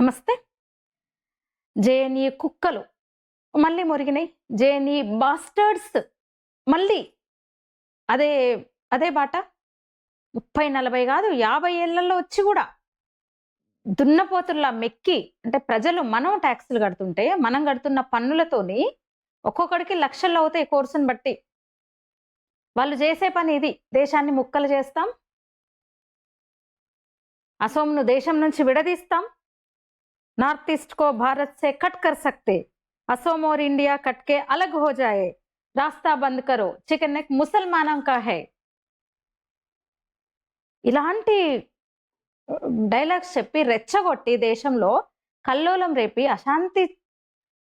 నమస్తే. జేఎన్ఈ కుక్కలు మళ్ళీ మురిగినాయి జేఎన్ఈ బాస్టర్డ్స్ మళ్ళీ అదే అదే బాట. ముప్పై నలభై కాదు యాభై ఏళ్ళలో వచ్చి కూడా దున్నపోతుల్లా మెక్కి అంటే ప్రజలు మనం ట్యాక్సులు కడుతుంటే మనం కడుతున్న పన్నులతోని ఒక్కొక్కడికి లక్షల్లో అవుతాయి కోర్సుని బట్టి. వాళ్ళు చేసే పని ఇది దేశాన్ని ముక్కలు చేస్తాం. అసోంను దేశం నుంచి విడదీస్తాం. नॉर्थ ईस्ट को भारत से कट कर सकते असोम और इंडिया कट के अलग हो जाए रास्ता बंद करो चिकन नेक मुसलमानों का है ఇలాంటి డైలాగ్స్ చెప్పి రెచ్చగొట్టి దేశంలో కల్లోలం రేపి అశాంతి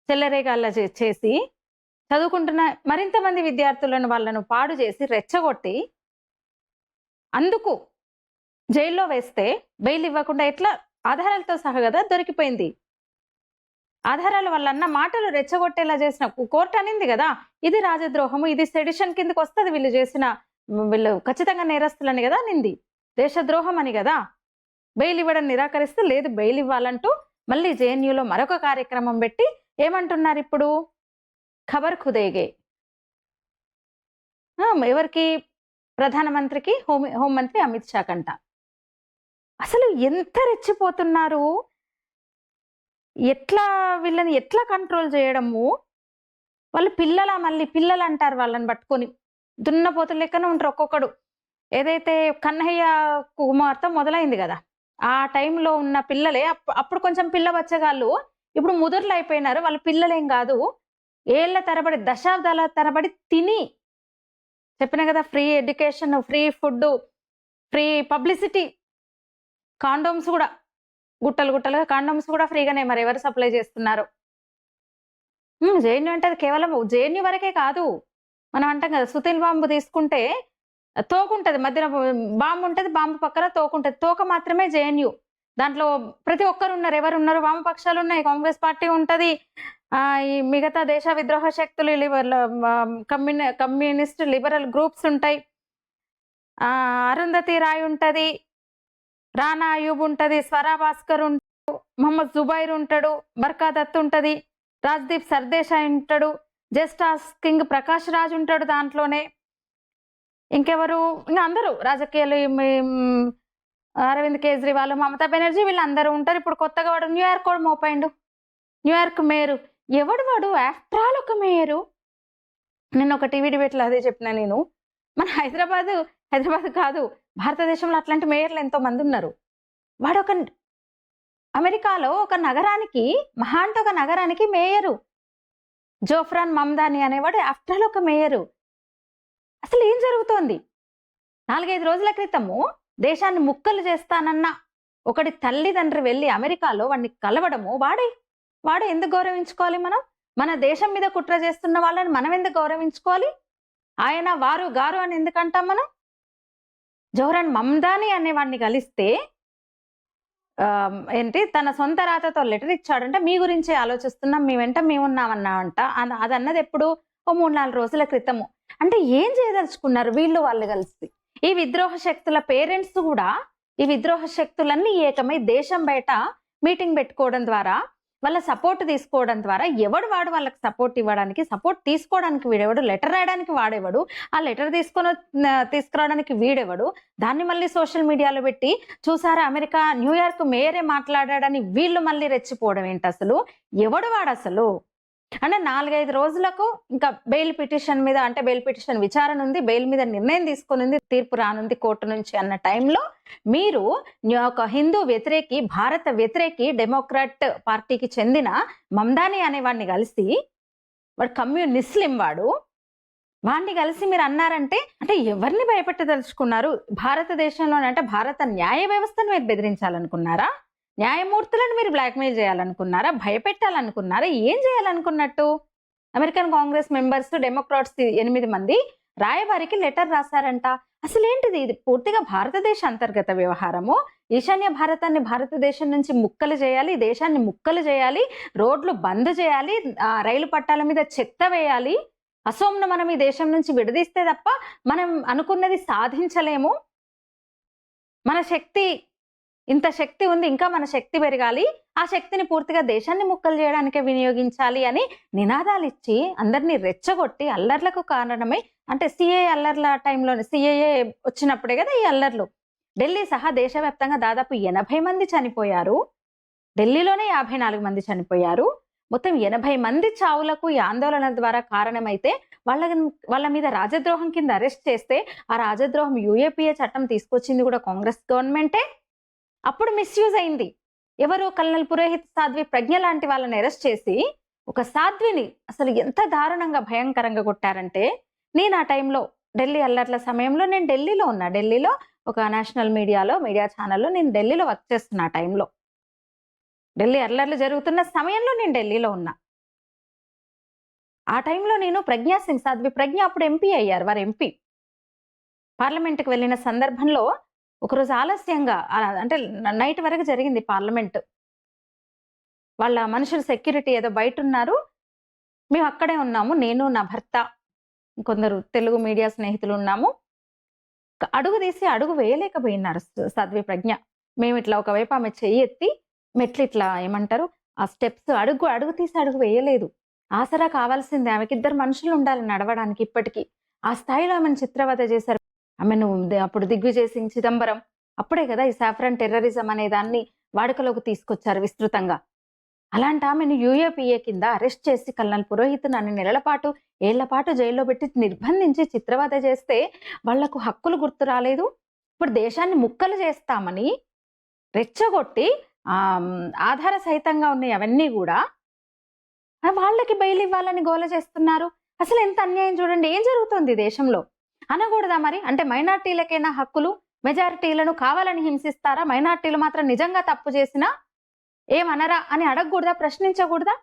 చెల్లరేగాళ్ళ చే- చేసి చదువుకుంటున్న మరింత మంది విద్యార్థులను వాళ్ళను పాడు చేసి రెచ్చగొట్టి అందుకు జైల్లో వేస్తే బెయిల్ ఇవ్వకుండా ఎట్లా ఆధారాలతో సహా కదా దొరికిపోయింది. ఆధారాల వల్ల అన్న మాటలు రెచ్చగొట్టేలా చేసిన కోర్టు అనింది కదా ఇది రాజద్రోహము ఇది సెడిషన్ కిందకి వస్తుంది వీళ్ళు చేసిన వీళ్ళు ఖచ్చితంగా నేరస్తులని కదా నింది దేశద్రోహం అని కదా. బెయిల్ ఇవ్వడం నిరాకరిస్తే లేదు బెయిల్ ఇవ్వాలంటూ మళ్ళీ జేఎన్యూలో మరొక కార్యక్రమం పెట్టి ఏమంటున్నారు ఇప్పుడు? ఖబర్ ఖుదేగే. ఎవరికి? ప్రధానమంత్రికి హోం హోంమంత్రి అమిత్ షా కంట. అసలు ఎంత రెచ్చిపోతున్నారు? ఎట్లా వీళ్ళని ఎట్లా కంట్రోల్ చేయడము? వాళ్ళు పిల్లల మళ్ళీ పిల్లలు అంటారు వాళ్ళని పట్టుకొని. దున్నపోతలు లెక్కనే ఉంటారు ఒక్కొక్కడు. ఏదైతే కన్నయ్య కుమార్తె మొదలైంది కదా ఆ టైంలో ఉన్న పిల్లలే అప్- అప్పుడు కొంచెం పిల్ల బచ్చగాళ్ళు ఇప్పుడు ముదుర్లు అయిపోయినారు వాళ్ళ పిల్లలేం కాదు. ఏళ్ళ తరబడి దశాబ్దాల తరబడి తిని. చెప్పిన కదా free education free food free publicity. Condoms కూడా గుట్టలు గుట్టలుగా కాండోమ్స్ కూడా ఫ్రీగానే మరి ఎవరు సప్లై చేస్తున్నారు? జేఎన్యూ అంటే అది కేవలం జేఎన్యూ వరకే కాదు. మనం అంటాం కదా సుతిల్ బాంబు తీసుకుంటే తోకుంటది మధ్యన బాంబు ఉంటుంది బాంబు పక్కన తోకుంటది. తోక మాత్రమే జేఎన్యూ. దాంట్లో ప్రతి ఒక్కరు ఉన్నారు ఎవరు ఉన్నారు? వామపక్షాలు ఉన్నాయి కాంగ్రెస్ పార్టీ ఉంటది. ఆ ఈ మిగతా దేశ విద్రోహ శక్తులు liber communi communist liberal groups ఉంటాయి. ఆ అరుంధతి రాయ్ ఉంటది. రానా అయూబ్ ఉంటుంది స్వరా భాస్కర్ ఉంటాడు మొహమ్మద్ జుబైర్ ఉంటాడు బర్కా దత్ ఉంటుంది రాజ్దీప్ సర్దేశాయ్ ఉంటాడు జస్టాస్ కింగ్ ప్రకాష్ రాజ్ ఉంటాడు దాంట్లోనే. ఇంకెవరు? ఇంకా అందరూ రాజకీయాలు అరవింద్ కేజ్రీవాల్ మమతా బెనర్జీ వీళ్ళందరూ ఉంటారు. ఇప్పుడు కొత్తగా వాడు న్యూయార్క్ కూడా మోపాయిండు. New York mayor. ఎవడు వాడు? ఆఫ్టర్ ఆల్ ఒక మేయరు. నేను ఒక టీవీ డిబేట్లో అదే చెప్పిన నేను. మన హైదరాబాద్ హైదరాబాద్ కాదు. భారతదేశంలో అట్లాంటి మేయర్లు ఎంతో మంది ఉన్నారు. వాడు ఒక అమెరికాలో ఒక నగరానికి మహా అంటే ఒక నగరానికి మేయరు. జోఫ్రాన్ మమ్దాని అనేవాడు ఆఫ్టర్ ఒక మేయరు. అసలు ఏం జరుగుతోంది? నాలుగైదు రోజుల క్రితము దేశాన్ని ముక్కలు చేస్తానన్న ఒకటి తల్లిదండ్రి వెళ్ళి అమెరికాలో వాడిని కలవడము వాడే వాడే ఎందుకు గౌరవించుకోవాలి మనం? మన దేశం మీద కుట్ర చేస్తున్న వాళ్ళని మనం ఎందుకు గౌరవించుకోవాలి? ఆయన వారు గారు అని ఎందుకంటాం మనం? జోహరన్ మమ్దాని అనేవాడిని కలిస్తే ఆ, ఏంటి తన సొంత రాతతో లెటర్ ఇచ్చాడంటే మీ గురించే ఆలోచిస్తున్నాం మీ వెంట మేమున్నామన్నామంట అన- అది అన్నది ఎప్పుడు ఓ మూడు నాలుగు రోజుల క్రితము. అంటే ఏం చేయదలుచుకున్నారు వీళ్ళు వాళ్ళు కలిసి? ఈ విద్రోహ శక్తుల పేరెంట్స్ కూడా ఈ విద్రోహ శక్తులన్నీ ఏకమై దేశం బయట మీటింగ్ పెట్టుకోవడం ద్వారా వాళ్ళ సపోర్ట్ తీసుకోవడం ద్వారా ఎవడు వాడు వాళ్ళకి సపోర్ట్ ఇవ్వడానికి సపోర్ట్ తీసుకోవడానికి వీడెవడు? లెటర్ రాయడానికి వాడేవాడు? ఆ లెటర్ తీసుకొని తీసుకురావడానికి వీడెవడు? దాన్ని మళ్ళీ సోషల్ మీడియాలో పెట్టి చూసారా అమెరికా న్యూయార్క్ మేయరే మాట్లాడాడని వీళ్ళు మళ్ళీ రెచ్చిపోవడం ఏంటి అసలు? ఎవడు వాడు అసలు? అంటే నాలుగైదు రోజులకు ఇంకా బెయిల్ పిటిషన్ మీద అంటే బెయిల్ పిటిషన్ విచారణ ఉంది బెయిల్ మీద నిర్ణయం తీసుకునింది తీర్పు రానుంది కోర్టు నుంచి అన్న టైంలో మీరు ఒక హిందూ వ్యతిరేకి భారత వ్యతిరేకి డెమోక్రాట్ పార్టీకి చెందిన మమ్దాని అనేవాడిని కలిసి వాడు కమ్యూనిస్లిం వాడు వాడిని కలిసి మీరు అన్నారంటే అంటే ఎవరిని భయపెట్టదలుచుకున్నారు? భారతదేశంలోనే అంటే భారత న్యాయ వ్యవస్థను మీరు బెదిరించాలనుకున్నారా? న్యాయమూర్తులను మీరు బ్లాక్మెయిల్ చేయాలనుకున్నారా? భయపెట్టాలనుకున్నారా? ఏం చేయాలనుకున్నట్టు? అమెరికన్ కాంగ్రెస్ మెంబర్స్ డెమోక్రాట్స్ ఎనిమిది మంది రాయబారికి లెటర్ రాశారంట. అసలు ఏంటిది ఇది? పూర్తిగా భారతదేశ అంతర్గత వ్యవహారము. ఈశాన్య భారతాన్ని భారతదేశం నుంచి ముక్కలు చేయాలి దేశాన్ని ముక్కలు చేయాలి రోడ్లు బంద్ చేయాలి ఆ, రైలు పట్టాల మీద చెత్త వేయాలి. అసోంను మనం ఈ దేశం నుంచి విడదీస్తే తప్ప మనం అనుకున్నది సాధించలేము. మన శక్తి ఇంత శక్తి ఉంది ఇంకా మన శక్తి పెరగాలి ఆ శక్తిని పూర్తిగా దేశాన్ని ముక్కలు చేయడానికే వినియోగించాలి అని నినాదాలు ఇచ్చి అందరినీ రెచ్చగొట్టి అల్లర్లకు కారణమై అంటే సిఏ అల్లర్ల టైంలోనే సిఏఏ వచ్చినప్పుడే కదా ఈ అల్లర్లు. ఢిల్లీ సహా దేశవ్యాప్తంగా దాదాపు ఎనభై మంది చనిపోయారు. ఢిల్లీలోనే యాభై నాలుగు మంది చనిపోయారు. మొత్తం ఎనభై మంది చావులకు ఈ ఆందోళన ద్వారా కారణమైతే వాళ్ళ వాళ్ళ మీద రాజద్రోహం కింద అరెస్ట్ చేస్తే ఆ రాజద్రోహం యూఏపీఏ చట్టం తీసుకొచ్చింది కూడా కాంగ్రెస్ గవర్నమెంటే. అప్పుడు మిస్యూజ్ అయింది. ఎవరు కల్నల్ పురోహిత్ సాధ్వి ప్రజ్ఞ లాంటి వాళ్ళని అరెస్ట్ చేసి ఒక సాధ్విని అసలు ఎంత దారుణంగా భయంకరంగా కొట్టారంటే నేను ఆ టైంలో ఢిల్లీ అల్లర్ల సమయంలో నేను ఢిల్లీలో ఉన్నా. ఢిల్లీలో ఒక నేషనల్ మీడియాలో మీడియా ఛానల్లో నేను ఢిల్లీలో వర్క్ చేస్తున్నా ఆ టైంలో. ఢిల్లీ అల్లర్లు జరుగుతున్న సమయంలో నేను ఢిల్లీలో ఉన్నా. ఆ టైంలో నేను ప్రజ్ఞా సింగ్ సాధ్వి ప్రజ్ఞ అప్పుడు ఎంపీ అయ్యారు వారు ఎంపీ పార్లమెంట్కి వెళ్ళిన సందర్భంలో ఒకరోజు ఆలస్యంగా అంటే నైట్ వరకు జరిగింది పార్లమెంట్. వాళ్ళ మనుషులు సెక్యూరిటీ ఏదో బయట ఉన్నారు మేము అక్కడే ఉన్నాము నేను నా భర్త కొందరు తెలుగు మీడియా స్నేహితులు ఉన్నాము. అడుగు తీసి అడుగు వేయలేకపోయినారు సద్వి ప్రజ్ఞ. మేము ఇట్లా ఒకవైపు ఆమె చెయ్యి ఎత్తి మెట్లు ఇట్లా ఏమంటారు ఆ స్టెప్స్ అడుగు అడుగు తీసి అడుగు వేయలేదు. ఆసరా కావాల్సిందే ఆమెకి ఇద్దరు మనుషులు ఉండాలి నడవడానికి ఇప్పటికీ. ఆ స్థాయిలో ఆమెను చిత్రవద చేశారు ఆమెను నువ్వు అప్పుడు దిగ్విజయ్ సింగ్ చిదంబరం. అప్పుడే కదా ఈ సాఫ్రన్ టెర్రరిజం అనే దాన్ని వాడుకలోకి తీసుకొచ్చారు విస్తృతంగా. అలాంటి ఆమెను యూఏపీఏ కింద అరెస్ట్ చేసి కల్నల్ పురోహిత్ నన్ను నెలల పాటు ఏళ్ళ పాటు జైల్లో పెట్టి నిర్బంధించి చిత్రవద చేస్తే వాళ్ళకు హక్కులు గుర్తు రాలేదు? ఇప్పుడు దేశాన్ని ముక్కలు చేస్తామని రెచ్చగొట్టి ఆ, ఆధార సహితంగా ఉన్నాయి అవన్నీ కూడా. వాళ్ళకి బెయిల్ ఇవ్వాలని గోల చేస్తున్నారు. అసలు ఎంత అన్యాయం చూడండి. ఏం జరుగుతుంది దేశంలో? అనకూడదా మరి? అంటే మైనార్టీలకైనా హక్కులు మెజారిటీలను కావాలని హింసిస్తారా? మైనార్టీలు మాత్రం నిజంగా తప్పు చేసినా ఏమనరా అని అడగకూడదా? ప్రశ్నించకూడదా?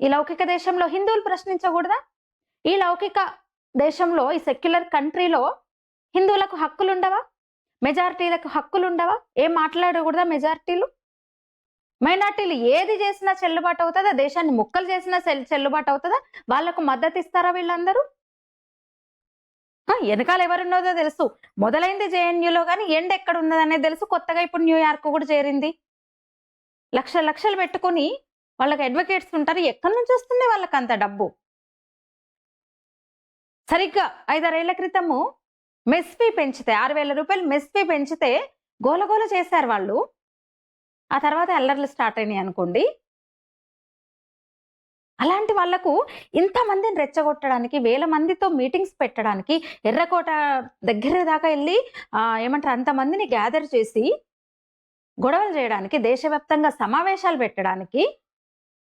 ఈ లౌకిక దేశంలో హిందువులు ప్రశ్నించకూడదా? ఈ లౌకిక దేశంలో ఈ సెక్యులర్ కంట్రీలో హిందువులకు హక్కులుండవా? మెజారిటీలకు హక్కులుండవా? ఏం మాట్లాడకూడదా మెజారిటీలు? మైనార్టీలు ఏది చేసినా చెల్లుబాటు అవుతుందా? దేశాన్ని ముక్కలు చేసినా చెల్లుబాటు అవుతుందా? వాళ్ళకు మద్దతు ఇస్తారా వీళ్ళందరూ? వెనకాల ఎవరున్నదో తెలుసు. మొదలైంది జేఎన్యూలో కానీ ఎండ్ ఎక్కడ ఉన్నదనేది తెలుసు. కొత్తగా ఇప్పుడు న్యూయార్క్ కూడా చేరింది. లక్ష లక్షలు పెట్టుకొని వాళ్ళకి అడ్వకేట్స్ ఉంటారు. ఎక్కడి నుంచి వస్తుంది వాళ్ళకి అంత డబ్బు? సరిగ్గా ఐదారేళ్ళ క్రితము మెస్ ఫీ పెంచితే ఆరు వేల రూపాయలు మెస్ ఫీ పెంచితే గోలగోల చేశారు వాళ్ళు. ఆ తర్వాత అల్లర్లు స్టార్ట్ అయినాయి అనుకోండి. అలాంటి వాళ్ళకు ఇంతమందిని రెచ్చగొట్టడానికి వేల మందితో మీటింగ్స్ పెట్టడానికి ఎర్రకోట దగ్గర దాకా వెళ్ళి ఏమంటారు అంతమందిని గ్యాదర్ చేసి గొడవలు చేయడానికి దేశవ్యాప్తంగా సమావేశాలు పెట్టడానికి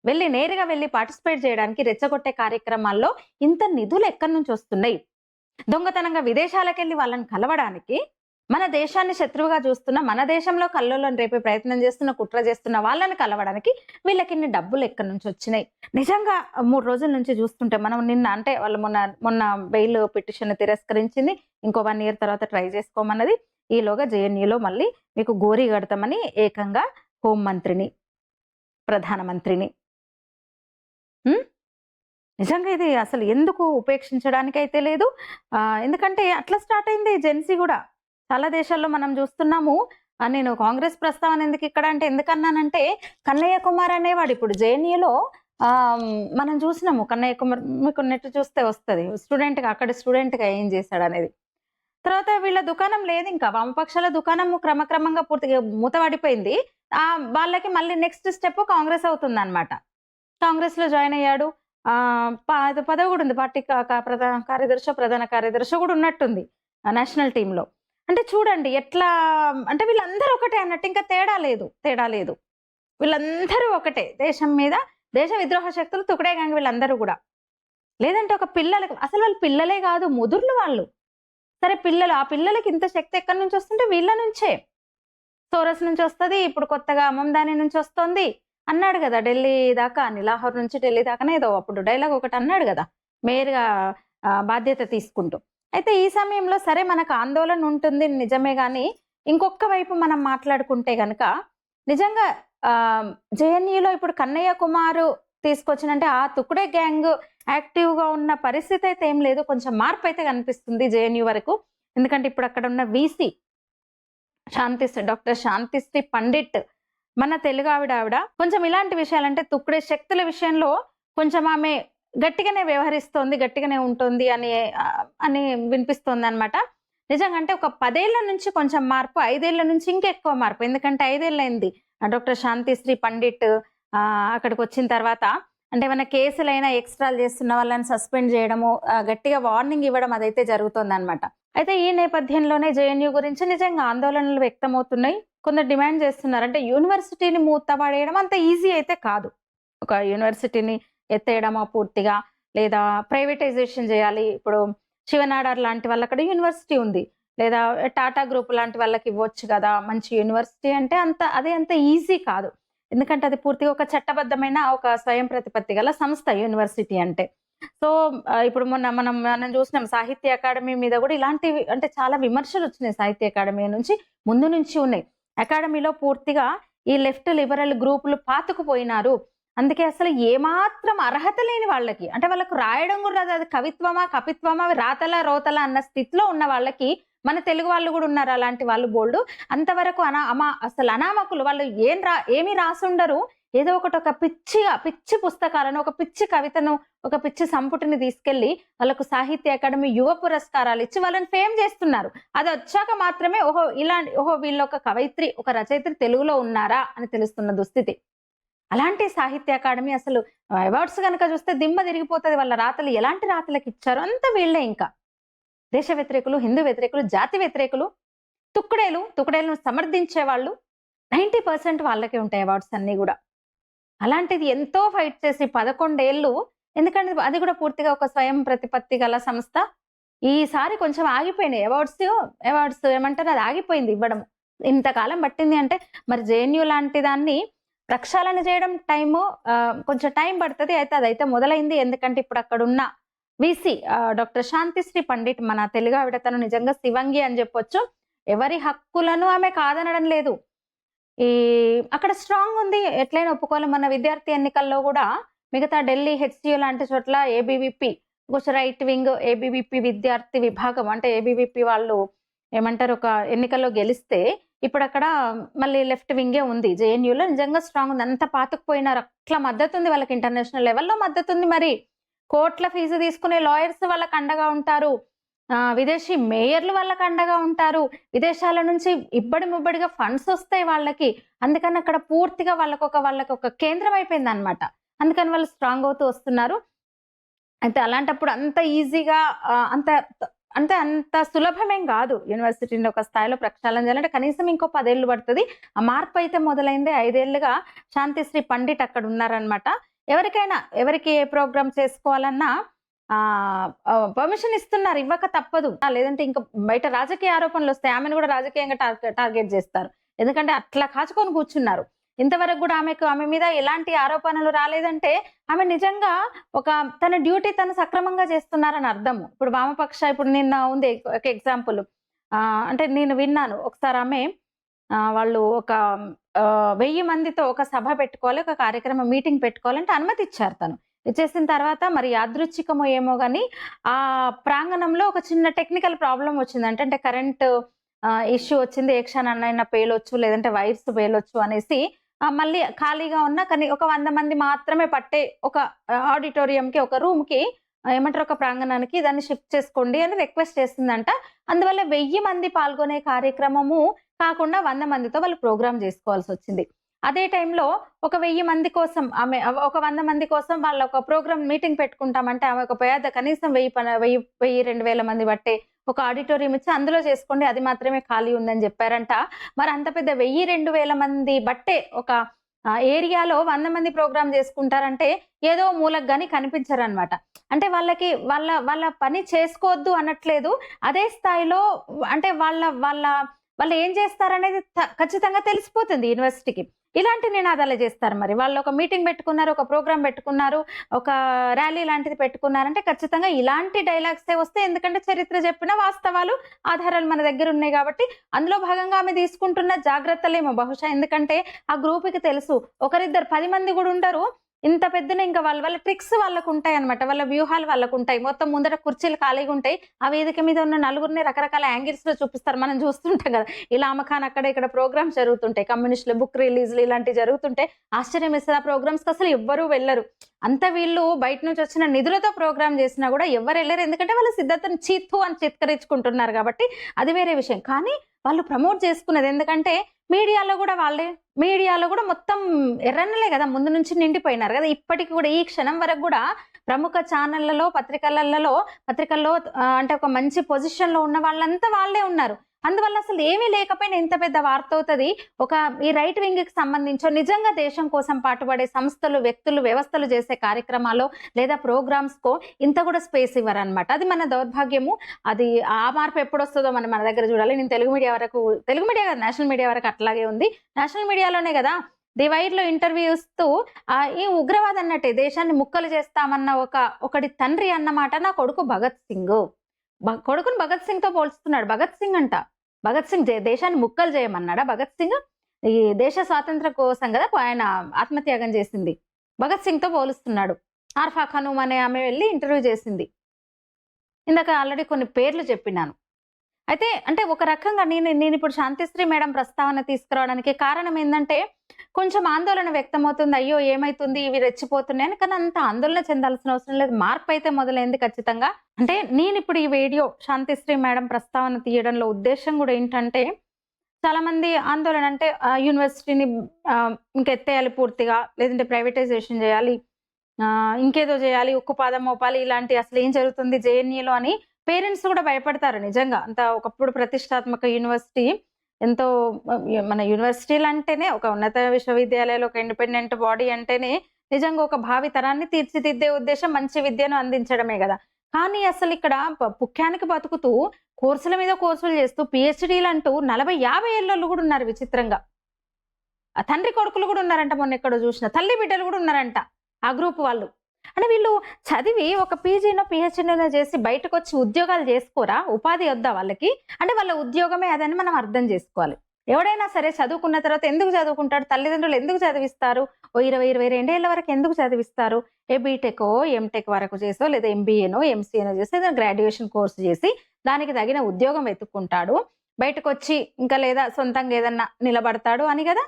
వెళ్ళి నేరుగా వెళ్ళి పార్టిసిపేట్ చేయడానికి రెచ్చగొట్టే కార్యక్రమాల్లో ఇంత నిధులు ఎక్కడి నుంచి వస్తున్నాయి? దొంగతనంగా విదేశాలకు వెళ్ళి వాళ్ళని కలవడానికి మన దేశాన్ని శత్రువుగా చూస్తున్న మన దేశంలో కల్లోలను రేపే ప్రయత్నం చేస్తున్న కుట్ర చేస్తున్న వాళ్ళని కలవడానికి వీళ్ళకి ఇన్ని డబ్బులు ఎక్కడి నుంచి వచ్చినాయి? నిజంగా మూడు రోజుల నుంచి చూస్తుంటే మనం నిన్న అంటే వాళ్ళు మొన్న మొన్న బెయిల్ పిటిషన్ తిరస్కరించింది ఇంకో వన్ ఇయర్ తర్వాత ట్రై చేసుకోమన్నది. ఈలోగా జేఎన్యూలో మళ్ళీ మీకు గోరీ కడతామని ఏకంగా హోంమంత్రిని ప్రధానమంత్రిని. నిజంగా ఇది అసలు ఎందుకు ఉపేక్షించడానికి అయితే లేదు ఎందుకంటే అట్లా స్టార్ట్ అయింది జెన్సీ కూడా. చాలా దేశాల్లో మనం చూస్తున్నాము. నేను కాంగ్రెస్ ప్రస్తావన ఎందుకు ఇక్కడ అంటే ఎందుకన్నానంటే కన్నయ్య కుమార్ అనేవాడు ఇప్పుడు జేఎన్యూలో మనం చూసినాము. కన్నయ్య కుమార్ మీకు నెట్ చూస్తే వస్తుంది. స్టూడెంట్గా అక్కడ స్టూడెంట్గా ఏం చేశాడు అనేది. తర్వాత వీళ్ళ దుకాణం లేదు ఇంకా. వామపక్షాల దుకాణం క్రమక్రమంగా పూర్తిగా మూతపడిపోయింది. ఆ వాళ్ళకి మళ్ళీ నెక్స్ట్ స్టెప్ కాంగ్రెస్ అవుతుంది అనమాట కాంగ్రెస్లో జాయిన్ అయ్యాడు. ఆ ప- అది పదవి కూడా ఉంది. పార్టీ ప్రధాన కార్యదర్శి ప్రధాన కార్యదర్శి కూడా ఉన్నట్టుంది. నేషనల్ టీంలో అంటే చూడండి ఎట్లా అంటే వీళ్ళందరూ ఒకటే అన్నట్టు ఇంకా తేడా లేదు తేడా లేదు. వీళ్ళందరూ ఒకటే దేశం మీద దేశ విద్రోహ శక్తులు తుకడే గాంగ్ వీళ్ళందరూ కూడా. లేదంటే ఒక పిల్లలకి అసలు వాళ్ళు పిల్లలే కాదు ముదుర్లు వాళ్ళు. సరే పిల్లలు ఆ పిల్లలకి ఇంత శక్తి ఎక్కడి నుంచి వస్తుంటే వీళ్ళ నుంచే. సోరస్ నుంచి వస్తుంది ఇప్పుడు కొత్తగా అమ్మందాని నుంచి వస్తుంది. అన్నాడు కదా ఢిల్లీ దాకా నిలాహోర్ నుంచి ఢిల్లీ దాకానే ఏదో అప్పుడు డైలాగ్ ఒకటి అన్నాడు కదా మేయర్గా బాధ్యత తీసుకుంటూ. అయితే ఈ సమయంలో సరే మనకు ఆందోళన ఉంటుంది నిజమే కానీ ఇంకొక వైపు మనం మాట్లాడుకుంటే గనక నిజంగా జేఎన్యూలో ఇప్పుడు కన్నయ్య కుమారు తీసుకొచ్చినంటే ఆ తుకుడే గ్యాంగ్ యాక్టివ్గా ఉన్న పరిస్థితి అయితే ఏం లేదు. కొంచెం మార్పు అయితే కనిపిస్తుంది జేఎన్యూ వరకు. ఎందుకంటే ఇప్పుడు అక్కడ ఉన్న వీసీ శాంతిశ్రీ డాక్టర్ శాంతిశ్రీ పండిట్ మన తెలుగు ఆవిడ ఆవిడ. కొంచెం ఇలాంటి విషయాలంటే తుక్కుడే శక్తుల విషయంలో కొంచెం ఆమె గట్టిగానే వ్యవహరిస్తోంది గట్టిగానే ఉంటుంది అని అని వినిపిస్తోంది అనమాట నిజంగా అంటే ఒక పదేళ్ళ నుంచి కొంచెం మార్పు ఐదేళ్ళ నుంచి ఇంకెక్కువ మార్పు. ఎందుకంటే ఐదేళ్ళైంది డాక్టర్ శాంతిశ్రీ పండిట్ అక్కడికి వచ్చిన తర్వాత అంటే ఏమైనా కేసులైనా ఎక్స్ట్రాలు చేస్తున్న వాళ్ళని సస్పెండ్ చేయడము గట్టిగా వార్నింగ్ ఇవ్వడం అదైతే జరుగుతుంది అనమాట అయితే ఈ నేపథ్యంలోనే జేఎన్యూ గురించి నిజంగా ఆందోళనలు వ్యక్తమవుతున్నాయి. కొందరు డిమాండ్ చేస్తున్నారు. అంటే యూనివర్సిటీని మూతపడేయడం అంత ఈజీ అయితే కాదు. ఒక యూనివర్సిటీని ఎత్తేయడమో పూర్తిగా? లేదా ప్రైవేటైజేషన్ చేయాలి? ఇప్పుడు శివనాడార్ లాంటి వాళ్ళ అక్కడ యూనివర్సిటీ ఉంది. లేదా టాటా గ్రూప్ లాంటి వాళ్ళకి ఇవ్వచ్చు కదా? మంచి యూనివర్సిటీ అంటే అంత అదే అంత ఈజీ కాదు. ఎందుకంటే అది పూర్తిగా ఒక చట్టబద్ధమైన ఒక స్వయం ప్రతిపత్తి గల సంస్థ యూనివర్సిటీ అంటే. సో ఇప్పుడు మొన్న మనం మనం చూసినాం సాహిత్య అకాడమీ మీద కూడా ఇలాంటివి అంటే చాలా విమర్శలు వచ్చినాయి సాహిత్య అకాడమీ నుంచి ముందు నుంచి ఉన్నాయి. అకాడమీలో పూర్తిగా ఈ లెఫ్ట్ లిబరల్ గ్రూపులు పాతుకుపోయినారు. అందుకే అసలు ఏమాత్రం అర్హత లేని వాళ్ళకి అంటే వాళ్ళకు రాయడం కూడా అది కవిత్వమా కపిత్వమా రాతలా రోతలా అన్న స్థితిలో ఉన్న వాళ్ళకి మన తెలుగు వాళ్ళు కూడా ఉన్నారు అలాంటి వాళ్ళు బోల్డు. అంతవరకు అనా అమా అసలు అనామకులు వాళ్ళు ఏం రా ఏమి రాసుండరు ఏదో ఒకటి ఒక పిచ్చిగా పిచ్చి పుస్తకాలను ఒక పిచ్చి కవితను ఒక పిచ్చి సంపుటిని తీసుకెళ్ళి వాళ్ళకు సాహిత్య అకాడమీ యువ పురస్కారాలు ఇచ్చి వాళ్ళని ఫేమ్ చేస్తున్నారు. అది వచ్చాక మాత్రమే ఓహో ఇలాంటి ఓహో వీళ్ళు ఒక కవయిత్రి ఒక రచయిత్రి తెలుగులో ఉన్నారా అని తెలుస్తున్న దుస్థితి. అలాంటి సాహిత్య అకాడమీ అసలు అవార్డ్స్ కనుక చూస్తే దిమ్మ తిరిగిపోతుంది. వాళ్ళ రాతలు ఎలాంటి రాతలకు ఇచ్చారో అంత వీళ్ళే ఇంకా. దేశ వ్యతిరేకులు హిందూ వ్యతిరేకులు జాతి వ్యతిరేకులు తుక్కుడేలు తుక్కుడేలను సమర్థించే వాళ్ళు నైంటీ పర్సెంట్ వాళ్ళకే ఉంటాయి అవార్డ్స్ అన్నీ కూడా. అలాంటిది ఎంతో ఫైట్ చేసి పదకొండేళ్ళు ఎందుకంటే అది కూడా పూర్తిగా ఒక స్వయం ప్రతిపత్తి గల సంస్థ. ఈసారి కొంచెం ఆగిపోయినాయి అవార్డ్స్ అవార్డ్స్ ఏమంటారు? అది ఆగిపోయింది ఇవ్వడం ఇంతకాలం పట్టింది అంటే మరి జేఎన్యూ లాంటి దాన్ని ప్రక్షాళన చేయడం టైము కొంచెం టైం పడుతుంది. అయితే అదైతే మొదలైంది. ఎందుకంటే ఇప్పుడు అక్కడ ఉన్న విసి డాక్టర్ శాంతిశ్రీ పండిట్ మన తెలుగు ఆవిడ. తను నిజంగా శివంగి అని చెప్పొచ్చు. ఎవరి హక్కులను ఆమె కాదనడం లేదు. ఈ అక్కడ స్ట్రాంగ్ ఉంది. ఎట్లయినా ఒప్పుకోవాలి. మన విద్యార్థి ఎన్నికల్లో కూడా మిగతా ఢిల్లీ హెచ్సియు లాంటి చోట్ల ఏబీవీపీ కొంచెం రైట్ వింగ్ ఏబీవీపీ విద్యార్థి విభాగం. అంటే ఏబీవీపీ వాళ్ళు ఏమంటారు? ఒక ఎన్నికల్లో గెలిస్తే ఇప్పుడు అక్కడ మళ్ళీ లెఫ్ట్ వింగే ఉంది. జేఎన్యూలో నిజంగా స్ట్రాంగ్ ఉంది. అంత పాతుకుపోయినారు. అట్లా మద్దతు ఉంది వాళ్ళకి ఇంటర్నేషనల్ లెవెల్లో మద్దతు ఉంది మరి. కోట్ల ఫీజు తీసుకునే లాయర్స్ వాళ్ళకి అండగా ఉంటారు. విదేశీ మేయర్లు వాళ్ళకి అండగా ఉంటారు. విదేశాల నుంచి ఇబ్బడి ముబ్బడిగా ఫండ్స్ వస్తాయి వాళ్ళకి. అందుకని అక్కడ పూర్తిగా వాళ్ళకు ఒక వాళ్ళకి ఒక కేంద్రం అయిపోయింది అనమాట అందుకని వాళ్ళు స్ట్రాంగ్ అవుతూ వస్తున్నారు. అయితే అలాంటప్పుడు అంత ఈజీగా అంత అంటే అంత సులభమేం కాదు. యూనివర్సిటీని ఒక స్థాయిలో ప్రక్షాళన చేయాలంటే కనీసం ఇంకో పదేళ్ళు పడుతుంది. ఆ మార్పు అయితే మొదలైంది. ఐదేళ్ళుగా శాంతిశ్రీ పండిట్ అక్కడ ఉన్నారనమాట ఎవరికైనా ఎవరికి ఏ ప్రోగ్రామ్ చేసుకోవాలన్నా పర్మిషన్ ఇస్తున్నారు. ఇవ్వక తప్పదు. లేదంటే ఇంకా బయట రాజకీయ ఆరోపణలు వస్తాయి. ఆమెను కూడా రాజకీయంగా టార్గెట్ చేస్తారు. ఎందుకంటే అట్లా కాచుకొని కూర్చున్నారు. ఇంతవరకు కూడా ఆమెకు ఆమె మీద ఎలాంటి ఆరోపణలు రాలేదంటే ఆమె నిజంగా ఒక తన డ్యూటీ తను సక్రమంగా చేస్తున్నారని అర్థము. ఇప్పుడు వామపక్ష ఇప్పుడు నిన్న ఉంది ఒక ఎగ్జాంపుల్ అంటే నేను విన్నాను. ఒకసారి ఆమె వాళ్ళు ఒక వెయ్యి మందితో ఒక సభ పెట్టుకోవాలి ఒక కార్యక్రమం మీటింగ్ పెట్టుకోవాలంటే అనుమతి ఇచ్చారు తను. ఇచ్చేసిన తర్వాత మరి యాదృచ్ఛికమో ఏమో కానీ ఆ ప్రాంగణంలో ఒక చిన్న టెక్నికల్ ప్రాబ్లం వచ్చింది. అంటే అంటే కరెంట్ ఇష్యూ వచ్చింది. ఏ క్షణాన్నైనా పేలొచ్చు లేదంటే వైర్స్ పేలొచ్చు అనేసి మళ్ళీ ఖాళీగా ఉన్న కానీ ఒక వంద మంది మాత్రమే పట్టే ఒక ఆడిటోరియంకి ఒక రూమ్కి ఏమంటారు ఒక ప్రాంగణానికి దాన్ని షిఫ్ట్ చేసుకోండి అని రిక్వెస్ట్ చేస్తుందంట. అందువల్ల వెయ్యి మంది పాల్గొనే కార్యక్రమము కాకుండా వంద మందితో వాళ్ళు ప్రోగ్రామ్ చేసుకోవాల్సి వచ్చింది. అదే టైంలో ఒక వెయ్యి మంది కోసం ఆమె ఒక వంద మంది కోసం వాళ్ళ ఒక ప్రోగ్రామ్ మీటింగ్ పెట్టుకుంటామంటే ఆమె ఒక పేద కనీసం వెయ్యి పన వెయ్యి వెయ్యి రెండు వేల మంది బట్టే ఒక ఆడిటోరియం ఇచ్చి అందులో చేసుకోండి అది మాత్రమే ఖాళీ ఉందని చెప్పారంట. మరి అంత పెద్ద వెయ్యి రెండు వేల మంది బట్టే ఒక ఏరియాలో వంద మంది ప్రోగ్రామ్ చేసుకుంటారంటే ఏదో మూలకు కానీ కనిపించరు అనమాట అంటే వాళ్ళకి వాళ్ళ వాళ్ళ పని చేసుకోవద్దు అనట్లేదు. అదే స్థాయిలో అంటే వాళ్ళ వాళ్ళ వాళ్ళు ఏం చేస్తారనేది త- ఖచ్చితంగా తెలిసిపోతుంది యూనివర్సిటీకి. ఇలాంటి నినాదాలు చేస్తారు మరి. వాళ్ళు ఒక మీటింగ్ పెట్టుకున్నారు ఒక ప్రోగ్రామ్ పెట్టుకున్నారు ఒక ర్యాలీ లాంటిది పెట్టుకున్నారంటే ఖచ్చితంగా ఇలాంటి డైలాగ్సే వస్తే ఎందుకంటే చరిత్ర చెప్పిన వాస్తవాలు ఆధారాలు మన దగ్గర ఉన్నాయి కాబట్టి అందులో భాగంగా ఆమె తీసుకుంటున్న జాగ్రత్తలేమో బహుశా. ఎందుకంటే ఆ గ్రూప్కి తెలుసు ఒకరిద్దరు పది మంది కూడా ఉండరు. ఇంత పెద్దన ఇంకా వాళ్ళ వాళ్ళ ట్రిక్స్ వాళ్ళకు ఉంటాయి అనమాట వాళ్ళ వ్యూహాలు వాళ్ళకు ఉంటాయి మొత్తం ముందర కుర్చీలు ఖాళీగా ఉంటాయి ఆ వేదిక మీద ఉన్న నలుగురిని రకరకాల యాంగిల్స్లో చూపిస్తారు. మనం చూస్తుంటాం కదా. ఇలా అమ్మఖాన్ అక్కడ ఇక్కడ ప్రోగ్రామ్స్ జరుగుతుంటాయి. కమ్యూనిస్టులు బుక్ రిలీజ్లు ఇలాంటివి జరుగుతుంటే ఆశ్చర్యం వేస్తుంది. ఆ ప్రోగ్రామ్స్కి అసలు ఎవ్వరూ వెళ్ళరు. అంత వీళ్ళు బయట నుంచి వచ్చిన నిధులతో ప్రోగ్రామ్ చేసినా కూడా ఎవరు వెళ్ళరు. ఎందుకంటే వాళ్ళ సిద్ధార్థను చీత్తు అని చిత్కరించుకుంటున్నారు కాబట్టి అది వేరే విషయం. కానీ వాళ్ళు ప్రమోట్ చేసుకున్నది ఎందుకంటే మీడియాలో కూడా వాళ్ళే మీడియాలో కూడా మొత్తం ఎర్రన్నలే కదా ముందు నుంచి నిండిపోయినారు కదా ఇప్పటికి కూడా ఈ క్షణం వరకు కూడా ప్రముఖ ఛానళ్ళలో పత్రికలలో పత్రికల్లో అంటే ఒక మంచి పొజిషన్లో ఉన్న వాళ్ళంతా వాళ్ళే ఉన్నారు. అందువల్ల అసలు ఏమీ లేకపోయినా ఇంత పెద్ద వార్త అవుతుంది. ఒక ఈ రైట్ వింగ్కి సంబంధించో నిజంగా దేశం కోసం పాటుపడే సంస్థలు వ్యక్తులు వ్యవస్థలు చేసే కార్యక్రమాలు లేదా ప్రోగ్రామ్స్ కో ఇంత కూడా స్పేస్ ఇవ్వరు అనమాట అది మన దౌర్భాగ్యము. అది ఆ మార్పు ఎప్పుడు వస్తుందో మనం మన దగ్గర చూడాలి. నేను తెలుగు మీడియా వరకు తెలుగు మీడియా కదా నేషనల్ మీడియా వరకు అట్లాగే ఉంది. నేషనల్ మీడియాలోనే కదా డివైడ్లో ఇంటర్వ్యూ ఇస్తూ ఆ, ఈ ఉగ్రవాదం అన్నట్టే దేశాన్ని ముక్కలు చేస్తామన్న ఒక ఒకటి తండ్రి అన్నమాట నా కొడుకు భగత్ సింగ్. కొడుకుని భగత్ సింగ్తో పోల్చుతున్నాడు. భగత్ సింగ్ అంట. భగత్ సింగ్ దేశాన్ని ముక్కలు చేయమన్నాడా? భగత్ సింగ్ ఈ దేశ స్వాతంత్ర కోసం కదా ఆయన ఆత్మత్యాగం చేసింది. భగత్ సింగ్తో పోలుస్తున్నాడు. ఆర్ఫా ఖనూమ్ అనే ఆమె వెళ్ళి ఇంటర్వ్యూ చేసింది. ఇందాక ఆల్రెడీ కొన్ని పేర్లు చెప్పినాను. అయితే అంటే ఒక రకంగా నేను నేను ఇప్పుడు శాంతిశ్రీ మేడం ప్రస్తావన తీసుకురావడానికి కారణం ఏంటంటే కొంచెం ఆందోళన వ్యక్తమవుతుంది అయ్యో ఏమైతుంది ఇవి రెచ్చిపోతున్నాయని కానీ అంత ఆందోళన చెందాల్సిన అవసరం లేదు. మార్పు అయితే మొదలైంది ఖచ్చితంగా. అంటే నేను ఇప్పుడు ఈ వీడియో శాంతిశ్రీ మేడం ప్రస్తావన తీయడంలో ఉద్దేశం కూడా ఏంటంటే చాలా మంది ఆందోళన అంటే యూనివర్సిటీని ఇంకెత్తేయాలి పూర్తిగా లేదంటే ప్రైవేటైజేషన్ చేయాలి ఇంకేదో చేయాలి ఉక్కు పాదం మోపాలి ఇలాంటి అసలు ఏం జరుగుతుంది జేఎన్యూలో అని పేరెంట్స్ కూడా భయపడతారు నిజంగా. అంత ఒకప్పుడు ప్రతిష్టాత్మక యూనివర్సిటీ ఎంతో మన యూనివర్సిటీలు అంటేనే ఒక ఉన్నత విశ్వవిద్యాలయాలు ఒక ఇండిపెండెంట్ బాడీ అంటేనే నిజంగా ఒక భావి తరాన్ని తీర్చిదిద్దే ఉద్దేశం మంచి విద్యను అందించడమే కదా. కానీ అసలు ఇక్కడ పుఖ్యానికి బతుకుతూ కోర్సుల మీద కోర్సులు చేస్తూ పిహెచ్డీలు అంటూ నలభై యాభై ఏళ్ళు కూడా ఉన్నారు విచిత్రంగా. ఆ తండ్రి కొడుకులు కూడా ఉన్నారంట మొన్న ఎక్కడో చూసిన. తల్లి బిడ్డలు కూడా ఉన్నారంట ఆ గ్రూప్ వాళ్ళు. అంటే వీళ్ళు చదివి ఒక పీజీనో పిహెచ్డీనో చేసి బయటకు వచ్చి ఉద్యోగాలు చేసుకోరా? ఉపాధి వద్దా వాళ్ళకి? అంటే వాళ్ళ ఉద్యోగమే అదని మనం అర్థం చేసుకోవాలి. ఎవడైనా సరే చదువుకున్న తర్వాత ఎందుకు చదువుకుంటాడు? తల్లిదండ్రులు ఎందుకు చదివిస్తారు? ఓ ఇరవై ఇరవై రెండేళ్ళ వరకు ఎందుకు చదివిస్తారు? ఏ బీటెక్ ఎంటెక్ వరకు చేసో లేదా ఎంబీఏనో ఎంసీఏనో చేసి ఏదైనా గ్రాడ్యుయేషన్ కోర్సు చేసి దానికి తగిన ఉద్యోగం వెతుక్కుంటాడు. బయటకు వచ్చి ఇంకా లేదా సొంతంగా ఏదన్నా నిలబడతాడు అని కదా?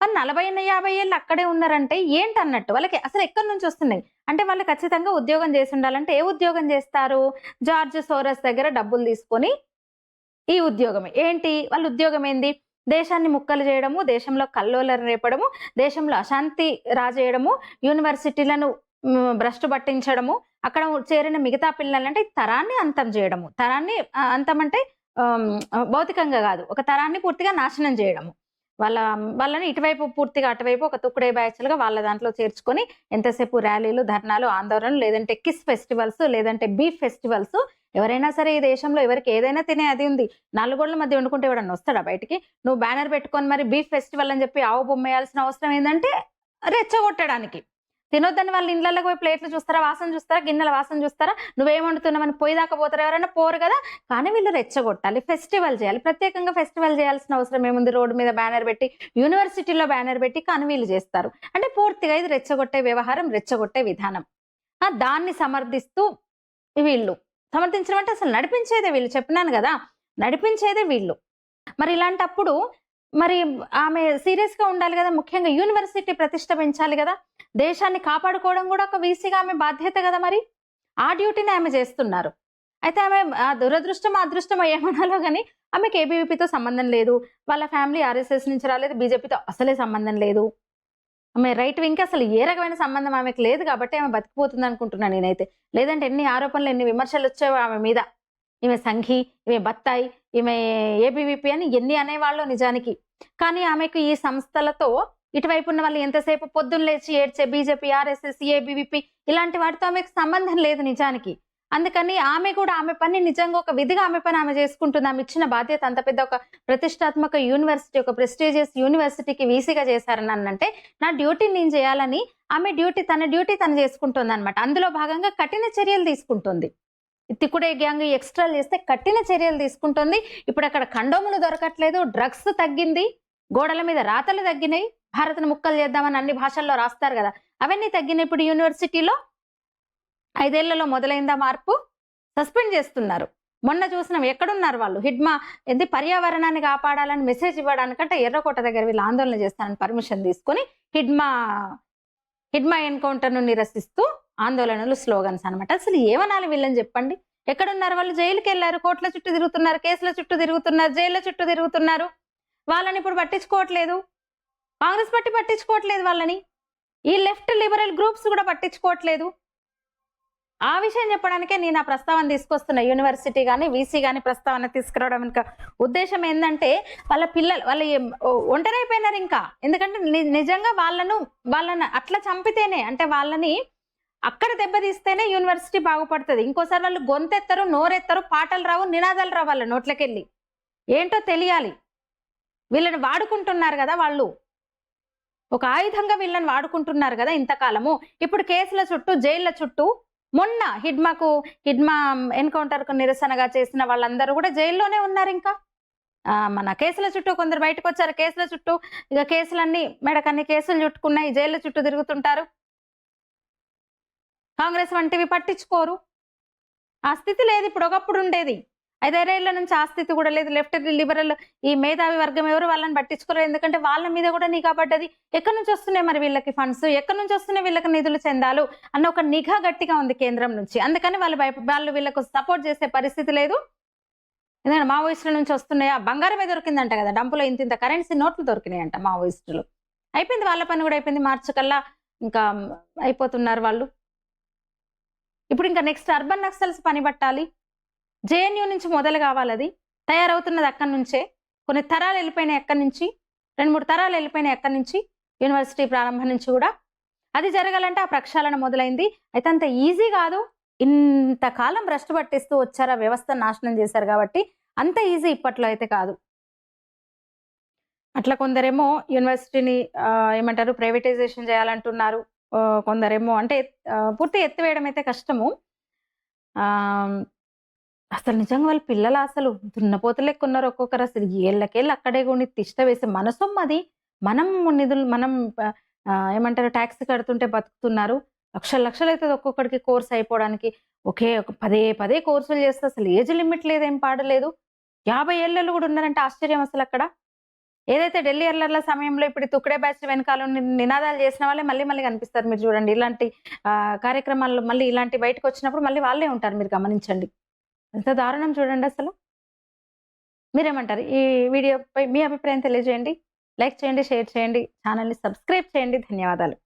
కానీ నలభై యాభై ఏళ్ళు అక్కడే ఉన్నారంటే ఏంటి అన్నట్టు వాళ్ళకి అసలు ఎక్కడి నుంచి వస్తున్నాయి? అంటే వాళ్ళు ఖచ్చితంగా ఉద్యోగం చేసి ఉండాలంటే ఏ ఉద్యోగం చేస్తారు? జార్జ్ సోరస్ దగ్గర డబ్బులు తీసుకొని ఈ ఉద్యోగం ఏంటి? వాళ్ళ ఉద్యోగం ఏంది? దేశాన్ని ముక్కలు చేయడము దేశంలో కల్లోలను రేపడము దేశంలో అశాంతి రాజేయడము యూనివర్సిటీలను భ్రష్టు పట్టించడము అక్కడ చేరిన మిగతా పిల్లలంటే తరాన్ని అంతం చేయడము. తరాన్ని అంతం అంటే భౌతికంగా కాదు. ఒక తరాన్ని పూర్తిగా నాశనం చేయడము. వాళ్ళ వాళ్ళని ఇటువైపు పూర్తిగా అటువైపు ఒక తుక్కుడే బ్యాచ్లుగా వాళ్ళ దాంట్లో చేర్చుకొని ఎంతసేపు ర్యాలీలు ధర్నాలు ఆందోళనలు లేదంటే కిస్ ఫెస్టివల్స్ లేదంటే బీఫ్ ఫెస్టివల్స్ ఎవరైనా సరే ఈ దేశంలో ఎవరికి ఏదైనా తినే అది ఉంది. నలుగోళ్ళ మధ్య వండుకుంటే ఎవడన్నా వస్తాడా బయటికి? నువ్వు బ్యానర్ పెట్టుకొని మరి బీఫ్ ఫెస్టివల్ అని చెప్పి ఆవు బొమ్మ వేయాల్సిన అవసరం ఏంటంటే రెచ్చగొట్టడానికి. తినొద్దని వాళ్ళ ఇండ్లలో పోయి ప్లేట్లు చూస్తారా వాసన చూస్తారా గిన్నెల వాసన చూస్తారా? నువ్వేం వండుతున్నావని పోయి దాకా పోతారు ఎవరైనా? పోరు కదా. కానీ వీళ్ళు రెచ్చగొట్టాలి. ఫెస్టివల్ చేయాలి. ప్రత్యేకంగా ఫెస్టివల్ చేయాల్సిన అవసరం ఏముంది? రోడ్డు మీద బ్యానర్ పెట్టి యూనివర్సిటీలో బ్యానర్ పెట్టి కానీ వీళ్ళు చేస్తారు. అంటే పూర్తిగా ఇది రెచ్చగొట్టే వ్యవహారం రెచ్చగొట్టే విధానం. ఆ, దాన్ని సమర్థిస్తూ వీళ్ళు సమర్థించడం అంటే అసలు నడిపించేదే వీళ్ళు. చెప్పినాను కదా. నడిపించేదే వీళ్ళు. మరి ఇలాంటప్పుడు మరి ఆమె సీరియస్గా ఉండాలి కదా ముఖ్యంగా యూనివర్సిటీ ప్రతిష్ట పెంచాలి కదా దేశాన్ని కాపాడుకోవడం కూడా ఒక వీసీగా ఆమె బాధ్యత కదా మరి. ఆ డ్యూటీని ఆమె చేస్తున్నారు. అయితే ఆమె ఆ దురదృష్టం అదృష్టం ఏమనాలో కానీ ఆమెకి ఏబీవీపీతో సంబంధం లేదు. వాళ్ళ ఫ్యామిలీ ఆర్ఎస్ఎస్ నుంచి రాలేదు బీజేపీతో అసలే సంబంధం లేదు. ఆమె రైట్ వింగ్ అసలు ఏ రకమైన సంబంధం ఆమెకు లేదు కాబట్టి ఆమె బతికిపోతుంది అనుకుంటున్నాను నేనైతే. లేదంటే ఎన్ని ఆరోపణలు ఎన్ని విమర్శలు వచ్చాయో ఆమె మీద. ఈమె సంఘి ఈమె బత్తాయి ఈమె ఏబీవీపీ అని ఎన్ని అనేవాళ్ళు నిజానికి. కానీ ఆమెకు ఈ సంస్థలతో ఇటువైపు ఉన్న వాళ్ళు ఎంతసేపు పొద్దున్న లేచి ఏడ్చే బీజేపీ ఆర్ఎస్ఎస్ ఏబీవీపీ ఇలాంటి వాటితో ఆమెకు సంబంధం లేదు నిజానికి. అందుకని ఆమె కూడా ఆమె పని నిజంగా ఒక విధిగా ఆమె పని ఆమె చేసుకుంటుంది. ఆమె ఇచ్చిన బాధ్యత అంత పెద్ద ఒక ప్రతిష్టాత్మక యూనివర్సిటీ ఒక ప్రెస్టీజియస్ యూనివర్సిటీకి వీసీగా చేశారని అన్నంటే నా డ్యూటీ నేను చేయాలని ఆమె డ్యూటీ తన డ్యూటీ తను చేసుకుంటుంది అనమాట అందులో భాగంగా కఠిన చర్యలు తీసుకుంటుంది. తిక్కుడే గ్యాంగ్ ఎక్స్ట్రాలు చేస్తే కఠిన చర్యలు తీసుకుంటుంది. ఇప్పుడు అక్కడ కండోములు దొరకట్లేదు డ్రగ్స్ తగ్గింది గోడల మీద రాతలు తగ్గినాయి. భారత్ను ముక్కలు చేద్దామని అన్ని భాషల్లో రాస్తారు కదా. అవన్నీ తగ్గిన ఇప్పుడు యూనివర్సిటీలో. ఐదేళ్ళలో మొదలైందా మార్పు? సస్పెండ్ చేస్తున్నారు. మొన్న చూసినాం ఎక్కడున్నారు వాళ్ళు? హిడ్మా ఏంది పర్యావరణాన్ని కాపాడాలని మెసేజ్ ఇవ్వడానికంటే ఎర్రకోట దగ్గర వీళ్ళు ఆందోళన చేస్తానని పర్మిషన్ తీసుకొని హిడ్మా హిడ్మా ఎన్కౌంటర్ను నిరసిస్తూ ఆందోళనలు స్లోగన్స్ అనమాట అసలు ఏమనాలి వీళ్ళని చెప్పండి? ఎక్కడున్నారు వాళ్ళు? జైలుకి వెళ్ళారు. కోట్ల చుట్టూ తిరుగుతున్నారు. కేసుల చుట్టూ తిరుగుతున్నారు. జైళ్ళ చుట్టూ తిరుగుతున్నారు. వాళ్ళని ఇప్పుడు పట్టించుకోవట్లేదు. కాంగ్రెస్ పార్టీ పట్టించుకోవట్లేదు వాళ్ళని. ఈ లెఫ్ట్ లిబరల్ గ్రూప్స్ కూడా పట్టించుకోవట్లేదు. ఆ విషయం చెప్పడానికే నేను ఆ ప్రస్తావన తీసుకొస్తున్నా. యూనివర్సిటీ కానీ వీసీ కానీ ప్రస్తావన తీసుకురావడం ఇంకా ఉద్దేశం ఏంటంటే వాళ్ళ పిల్లలు వాళ్ళు ఒంటరైపోయినారు ఇంకా. ఎందుకంటే ని- నిజంగా వాళ్ళను వాళ్ళని అట్లా చంపితేనే అంటే వాళ్ళని అక్కడ దెబ్బతీస్తేనే యూనివర్సిటీ బాగుపడుతుంది. ఇంకోసారి వాళ్ళు గొంతెత్తరు నోరెత్తరు పాటలు రావు నినాదాలు రావు వాళ్ళ నోట్లకెళ్ళి. ఏంటో తెలియాలి. వీళ్ళని వాడుకుంటున్నారు కదా వాళ్ళు. ఒక ఆయుధంగా వీళ్ళని వాడుకుంటున్నారు కదా ఇంతకాలము. ఇప్పుడు కేసుల చుట్టూ జైళ్ళ చుట్టూ మొన్న హిడ్మాకు హిడ్మా ఎన్కౌంటర్కు నిరసనగా చేసిన వాళ్ళందరూ కూడా జైల్లోనే ఉన్నారు ఇంకా. మన కేసుల చుట్టూ కొందరు బయటకు వచ్చారు. కేసుల చుట్టూ ఇక కేసులన్నీ మెడకన్ని కేసులు చుట్టుకున్నాయి. జైళ్ళ చుట్టూ తిరుగుతుంటారు. కాంగ్రెస్ వంటివి పట్టించుకోరు. ఆ స్థితి లేదు. ఇప్పుడు ఒకప్పుడు ఉండేది. ఐదారేళ్ళ నుంచి ఆస్థితి కూడా లేదు. లెఫ్ట్ లిబరల్ ఈ మేధావి వర్గం ఎవరు వాళ్ళని పట్టించుకోలేదు. ఎందుకంటే వాళ్ళ మీద కూడా నిఘా పడ్డది. ఎక్కడి నుంచి వస్తున్నాయి మరి వీళ్ళకి ఫండ్స్ ఎక్కడి నుంచి వస్తున్నాయి వీళ్ళకి నిధులు చెందాలు? అన్న ఒక నిఘా గట్టిగా ఉంది కేంద్రం నుంచి. అందుకని వాళ్ళు వాళ్ళు వీళ్ళకు సపోర్ట్ చేసే పరిస్థితి లేదు. ఎందుకంటే మావోయిస్టుల నుంచి వస్తున్నాయా. బంగారమే దొరికిందంట కదా. డంపులో ఇంత ఇంత కరెన్సీ నోట్లు దొరికినాయంట మావోయిస్టులు. అయిపోయింది. వాళ్ళ పని కూడా అయిపోయింది. మార్చి కల్లా ఇంకా అయిపోతున్నారు వాళ్ళు. ఇప్పుడు ఇంకా నెక్స్ట్ అర్బన్ నక్సల్స్ పని పట్టాలి. జేఎన్యూ నుంచి మొదలు కావాలది. తయారవుతున్నది అక్కడి నుంచే. కొన్ని తరాలు వెళ్ళిపోయినాయి ఎక్కడి నుంచి. రెండు మూడు తరాలు వెళ్ళిపోయినాయి ఎక్కడి నుంచి. యూనివర్సిటీ ప్రారంభం నుంచి కూడా. అది జరగాలంటే ఆ ప్రక్షాళన మొదలైంది. అయితే అంత ఈజీ కాదు. ఇంతకాలం భ్రష్టు పట్టిస్తూ వచ్చారా. వ్యవస్థ నాశనం చేశారు కాబట్టి అంత ఈజీ ఇప్పట్లో అయితే కాదు. అట్లా కొందరేమో యూనివర్సిటీని ఏమంటారు ప్రైవేటైజేషన్ చేయాలంటున్నారు. కొందరేమో అంటే పూర్తి ఎత్తివేయడం అయితే కష్టము. అసలు నిజంగా వాళ్ళ పిల్లలు అసలు దున్నపోతలు ఎక్కున్నారు ఒక్కొక్కరు అసలు ఏళ్ళకేళ్ళు అక్కడే కొన్ని తిష్ట వేసి మనసొమ్మ అది. మనం నిధులు మనం ఏమంటారు ట్యాక్స్ కడుతుంటే బతుకుతున్నారు. లక్షల లక్షలు అవుతుంది ఒక్కొక్కడికి కోర్స్ అయిపోవడానికి. ఒకే ఒక పదే పదే కోర్సులు చేస్తే అసలు ఏజ్ లిమిట్ లేదు ఏం పాడలేదు యాభై ఏళ్ళు కూడా ఉన్నారంటే ఆశ్చర్యం అసలు అక్కడ. ఏదైతే ఢిల్లీ ఎల్లర్ల సమయంలో ఇప్పుడు తుక్కడే బ్యాచ్ వెనకాల నినాదాలు చేసిన వాళ్ళే మళ్ళీ మళ్ళీ కనిపిస్తారు మీరు చూడండి. ఇలాంటి కార్యక్రమాల్లో మళ్ళీ ఇలాంటి బయటకు వచ్చినప్పుడు మళ్ళీ వాళ్ళే ఉంటారు మీరు గమనించండి. ఎంత దారుణం చూడండి అసలు. మీరేమంటారు? ఈ వీడియోపై మీ అభిప్రాయం తెలియజేయండి. లైక్ చేయండి షేర్ చేయండి. ఛానల్ని సబ్స్క్రైబ్ చేయండి. ధన్యవాదాలు.